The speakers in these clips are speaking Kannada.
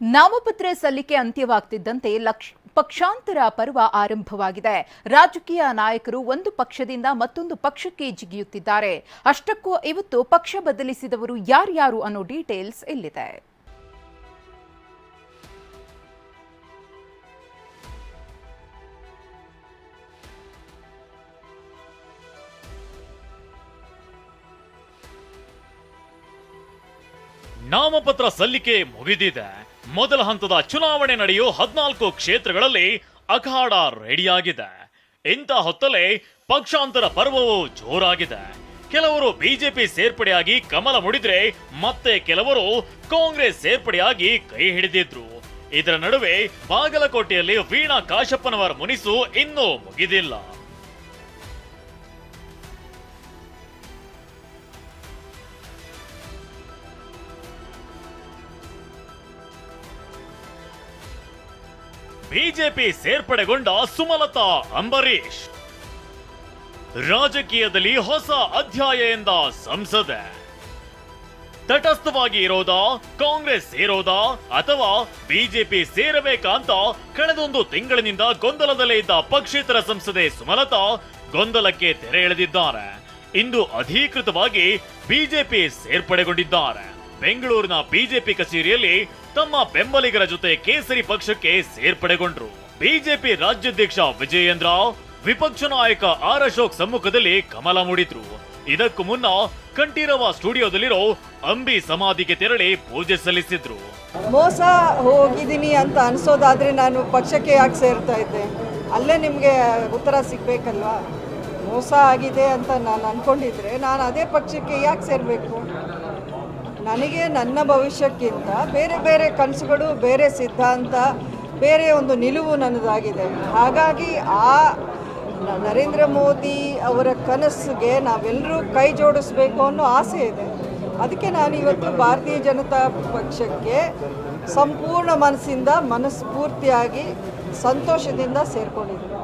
ನಾಮಪತ್ರ ಸಲ್ಲಿಕೆ ಅಂತ್ಯವಾಗ್ತಿದ್ದಂತೆ ಲಕ್ಷ ಪಕ್ಷಾಂತರ ಪರ್ವ ಆರಂಭವಾಗಿದೆ. ರಾಜಕೀಯ ನಾಯಕರು ಒಂದು ಪಕ್ಷದಿಂದ ಮತ್ತೊಂದು ಪಕ್ಷಕ್ಕೆ ಜಿಗಿಯುತ್ತಿದ್ದಾರೆ. ಅಷ್ಟಕ್ಕೂ ಇವತ್ತು ಪಕ್ಷ ಬದಲಿಸಿದವರು ಯಾರ್ಯಾರು ಅನ್ನೋ ಡೀಟೇಲ್ಸ್ ಇಲ್ಲಿದೆ. ನಾಮಪತ್ರ ಸಲ್ಲಿಕೆ ಮುಗಿದಿದೆ. ಮೊದಲ ಹಂತದ ಚುನಾವಣೆ ನಡೆಯೋ ಹದಿನಾಲ್ಕು ಕ್ಷೇತ್ರಗಳಲ್ಲಿ ಅಖಾಡ ರೆಡಿಯಾಗಿದೆ. ಇಂಥ ಹೊತ್ತಲೇ ಪಕ್ಷಾಂತರ ಪರ್ವವು ಜೋರಾಗಿದೆ. ಕೆಲವರು ಬಿಜೆಪಿ ಸೇರ್ಪಡೆಯಾಗಿ ಕಮಲ ಮುಡಿದ್ರೆ ಮತ್ತೆ ಕೆಲವರು ಕಾಂಗ್ರೆಸ್ ಸೇರ್ಪಡೆಯಾಗಿ ಕೈ ಹಿಡಿದಿದ್ರು. ಇದರ ನಡುವೆ ಬಾಗಲಕೋಟೆಯಲ್ಲಿ ವೀಣಾ ಕಾಶಪ್ಪನವರ ಮುನಿಸು ಇನ್ನೂ ಮುಗಿದಿಲ್ಲ. ಬಿಜೆಪಿ ಸೇರ್ಪಡೆಗೊಂಡ ಸುಮಲತಾ ಅಂಬರೀಶ್ ರಾಜಕೀಯದಲ್ಲಿ ಹೊಸ ಅಧ್ಯಾಯ ಎಂದ ಸಂಸದೆ. ತಟಸ್ಥವಾಗಿ ಇರೋದಾ ಕಾಂಗ್ರೆಸ್ ಸೇರೋದಾ ಅಥವಾ ಬಿಜೆಪಿ ಸೇರಬೇಕಾ ಅಂತ ಕಳೆದೊಂದು ತಿಂಗಳಿನಿಂದ ಗೊಂದಲದಲ್ಲೇ ಇದ್ದ ಪಕ್ಷೇತರ ಸಂಸದೆ ಸುಮಲತಾ ಗೊಂದಲಕ್ಕೆ ತೆರೆ ಎಳೆದಿದ್ದಾರೆ. ಇಂದು ಅಧಿಕೃತವಾಗಿ ಬಿಜೆಪಿ ಸೇರ್ಪಡೆಗೊಂಡಿದ್ದಾರೆ. ಬೆಂಗಳೂರಿನ ಬಿಜೆಪಿ ಕಚೇರಿಯಲ್ಲಿ ತಮ್ಮ ಬೆಂಬಲಿಗರ ಜೊತೆ ಕೇಸರಿ ಪಕ್ಷಕ್ಕೆ ಸೇರ್ಪಡೆಗೊಂಡ್ರು. ಬಿಜೆಪಿ ರಾಜ್ಯಾಧ್ಯಕ್ಷ ವಿಜಯೇಂದ್ರ, ವಿಪಕ್ಷ ನಾಯಕ ಆರ್ ಅಶೋಕ್ ಸಮ್ಮುಖದಲ್ಲಿ ಕಮಲ ಮೂಡಿದ್ರು. ಇದಕ್ಕೂ ಮುನ್ನ ಕಂಠೀರವ ಸ್ಟುಡಿಯೋದಲ್ಲಿರೋ ಅಂಬಿ ಸಮಾಧಿಗೆ ತೆರಳಿ ಪೂಜೆ ಸಲ್ಲಿಸಿದ್ರು. ಮೋಸ ಹೋಗಿದ್ದೀನಿ ಅಂತ ಅನ್ಸೋದಾದ್ರೆ ನಾನು ಪಕ್ಷಕ್ಕೆ ಯಾಕೆ ಸೇರ್ತಾ ಇದ್ದೆ? ಅಲ್ಲೇ ನಿಮಗೆ ಉತ್ತರ ಸಿಗ್ಬೇಕಲ್ವಾ? ಮೋಸ ಆಗಿದೆ ಅಂತ ನಾನು ಅನ್ಕೊಂಡಿದ್ರೆ ನಾನು ಅದೇ ಪಕ್ಷಕ್ಕೆ ಯಾಕೆ ಸೇರಬೇಕು? ನನಗೆ ನನ್ನ ಭವಿಷ್ಯಕ್ಕಿಂತ ಬೇರೆ ಬೇರೆ ಕನಸುಗಳು, ಬೇರೆ ಸಿದ್ಧಾಂತ, ಬೇರೆ ಒಂದು ನಿಲುವು ನನ್ನದಾಗಿದೆ. ಹಾಗಾಗಿ ಆ ನರೇಂದ್ರ ಮೋದಿ ಅವರ ಕನಸಿಗೆ ನಾವೆಲ್ಲರೂ ಕೈ ಜೋಡಿಸ್ಬೇಕು ಅನ್ನೋ ಆಸೆ ಇದೆ. ಅದಕ್ಕೆ ನಾನು ಇವತ್ತು ಭಾರತೀಯ ಜನತಾ ಪಕ್ಷಕ್ಕೆ ಸಂಪೂರ್ಣ ಮನಸ್ಸಿಂದ, ಮನಸ್ಫೂರ್ತಿಯಾಗಿ, ಸಂತೋಷದಿಂದ ಸೇರ್ಕೊಂಡಿದ್ದೀನಿ.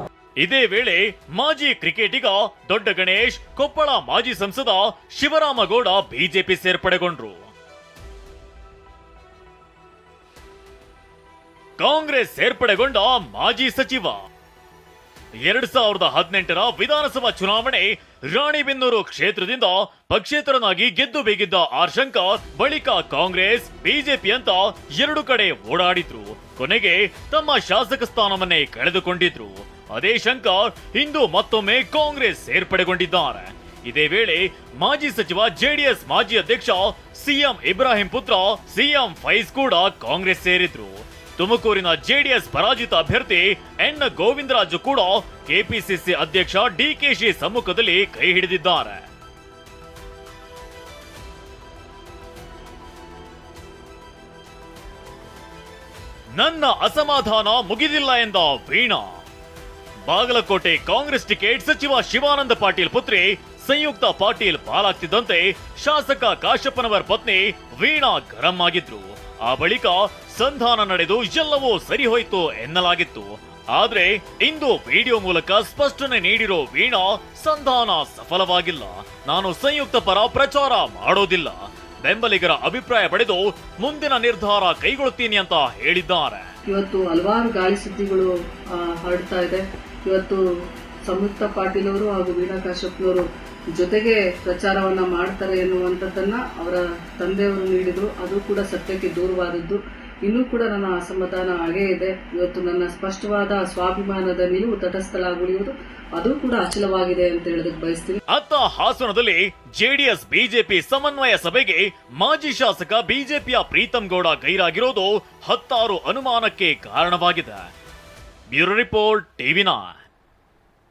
ಇದೇ ವೇಳೆ ಮಾಜಿ ಕ್ರಿಕೆಟಿಗ ದೊಡ್ಡ ಗಣೇಶ್, ಕೊಪ್ಪಳ ಮಾಜಿ ಸಂಸದ ಶಿವರಾಮಗೌಡ ಬಿಜೆಪಿ ಸೇರ್ಪಡೆಗೊಂಡ್ರು. ಕಾಂಗ್ರೆಸ್ ಸೇರ್ಪಡೆಗೊಂಡ ಮಾಜಿ ಸಚಿವ. ಎರಡ್ ಸಾವಿರದ ಹದಿನೆಂಟರ ವಿಧಾನಸಭಾ ಚುನಾವಣೆ ರಾಣಿಬೆನ್ನೂರು ಕ್ಷೇತ್ರದಿಂದ ಪಕ್ಷೇತರನಾಗಿ ಗೆದ್ದು ಬೇಗಿದ್ದ ಆರ್ ಶಂಕರ್ ಬಳಿಕ ಕಾಂಗ್ರೆಸ್, ಬಿಜೆಪಿ ಅಂತ ಎರಡು ಕಡೆ ಓಡಾಡಿದ್ರು. ಕೊನೆಗೆ ತಮ್ಮ ಶಾಸಕ ಸ್ಥಾನವನ್ನೇ ಕಳೆದುಕೊಂಡಿದ್ರು. ಅದೇ ಶಂಕರ್ ಇಂದು ಮತ್ತೊಮ್ಮೆ ಕಾಂಗ್ರೆಸ್ ಸೇರ್ಪಡೆಗೊಂಡಿದ್ದಾರೆ. ಇದೇ ವೇಳೆ ಮಾಜಿ ಸಚಿವ ಜೆಡಿಎಸ್ ಮಾಜಿ ಅಧ್ಯಕ್ಷ ಸಿಎಂ ಇಬ್ರಾಹಿಂ ಪುತ್ರ ಸಿಎಂ ಫೈಜ್ ಕೂಡ ಕಾಂಗ್ರೆಸ್ ಸೇರಿದ್ರು. ತುಮಕೂರಿನ ಜೆಡಿಎಸ್ ಪರಾಜಿತ ಅಭ್ಯರ್ಥಿ ಎನ್ ಗೋವಿಂದರಾಜು ಕೂಡ ಕೆಪಿಸಿಸಿ ಅಧ್ಯಕ್ಷ ಡಿಕೆಶಿ ಸಮ್ಮುಖದಲ್ಲಿ ಕೈ ಹಿಡಿದಿದ್ದಾರೆ. ನನ್ನ ಅಸಮಾಧಾನ ಮುಗಿದಿಲ್ಲ ಎಂದ ವೀಣಾ. ಬಾಗಲಕೋಟೆ ಕಾಂಗ್ರೆಸ್ ಟಿಕೆಟ್ ಸಚಿವ ಶಿವಾನಂದ ಪಾಟೀಲ್ ಪುತ್ರಿ ಸಂಯುಕ್ತ ಪಾಟೀಲ್ ಪಾಲಾಗ್ತಿದ್ದಂತೆ ಶಾಸಕ ಕಾಶಪ್ಪನವರ ಪತ್ನಿ ವೀಣಾ ಗರಂ ಆಗಿದ್ರು. ಆ ಬಳಿಕ ಸಂಧಾನ ನಡೆದು ಎಲ್ಲವೂ ಸರಿಹೋಯಿತು ಎನ್ನಲಾಗಿತ್ತು. ಆದ್ರೆ ಇಂದು ವಿಡಿಯೋ ಮೂಲಕ ಸ್ಪಷ್ಟನೆ ನೀಡಿರೋ ವೀಣಾ ಸಂಧಾನ ಸಫಲವಾಗಿಲ್ಲ. ನಾನು ಸಂಯುಕ್ತ ಪರ ಪ್ರಚಾರ ಮಾಡೋದಿಲ್ಲ. ಬೆಂಬಲಿಗರ ಅಭಿಪ್ರಾಯ ಪಡೆದು ಮುಂದಿನ ನಿರ್ಧಾರ ಕೈಗೊಳ್ಳುತ್ತೀನಿ ಅಂತ ಹೇಳಿದ್ದಾರೆ. ಇವತ್ತು ಹಲವಾರು ಗಾಳಿ ಸುದ್ದಿಗಳು ಹರಡ್ತಾ ಇದೆ. ಇವತ್ತು ಸಂಯುಕ್ತ ಪಾಟೀಲ್ ಅವರು ಹಾಗೂ ವೀಣಾ ಕಾಶ್ಯಪ್ನವರು ಜೊತೆಗೆ ಪ್ರಚಾರವನ್ನ ಮಾಡ್ತಾರೆ ಎನ್ನುವಂಥದ್ದನ್ನು ಅವರ ತಂದೆಯವರು ನೀಡಿದರು. ಅದು ಕೂಡ ಸತ್ಯಕ್ಕೆ ದೂರವಾದದ್ದು. ಇನ್ನೂ ಕೂಡ ನನ್ನ ಅಸಮಾಧಾನ ಹಾಗೇ ಇದೆ. ಇವತ್ತು ನನ್ನ ಸ್ಪಷ್ಟವಾದ ಸ್ವಾಭಿಮಾನದ ನಿಲುವು ತಟಸ್ಥಳಾಗುಳಿಯುವುದು, ಅದು ಕೂಡ ಅಚಲವಾಗಿದೆ ಅಂತ ಹೇಳೋದಕ್ಕೆ ಬಯಸ್ತೀನಿ. ಅತ್ತ ಹಾಸನದಲ್ಲಿ ಜೆಡಿಎಸ್, ಬಿಜೆಪಿ ಸಮನ್ವಯ ಸಭೆಗೆ ಮಾಜಿ ಶಾಸಕ ಬಿಜೆಪಿಯ ಪ್ರೀತಂ ಗೌಡ ಗೈರಾಗಿರೋದು ಹತ್ತಾರು ಅನುಮಾನಕ್ಕೆ ಕಾರಣವಾಗಿದೆ. Bureau report TV nine.